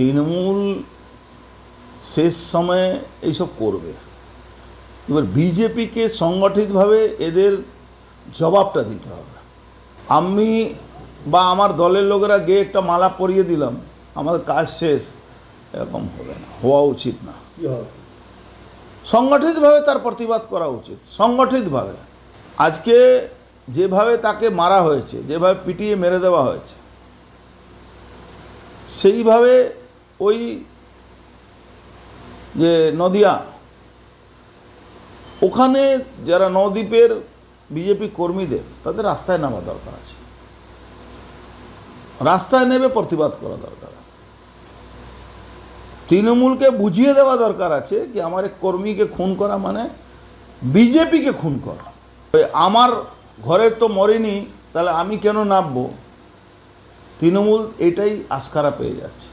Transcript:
তৃণমূল শেষ সময়ে এইসব করবে। এবার বিজেপিকে সংগঠিতভাবে এদের জবাবটা দিতে হবে। আমি বা আমার দলের লোকেরা গিয়ে একটা মালা পরিয়ে দিলাম আমাদের কাজ শেষ এরকম হবে না হওয়া উচিত না। সংগঠিতভাবে তার প্রতিবাদ করা উচিত সংগঠিতভাবে। আজকে যেভাবে তাকে মারা হয়েছে যেভাবে পিটিয়ে মেরে দেওয়া হয়েছে সেইভাবে ওই যে নদিয়া, ওখানে যারা নদীপের বিজেপি কর্মীদের, তাদের রাস্তায় নামা দরকার আছে। রাস্তায় নেবে প্রতিবাদ করা দরকার। তৃণমূলকে বুঝিয়ে দেওয়া দরকার আছে কি আমার এক কর্মীকে খুন করা মানে বিজেপিকে খুন করা। আমার ঘরের তো মরেনি, তাহলে আমি কেন নামবো? তৃণমূল এটাই আস্কারা পেয়ে যাচ্ছে।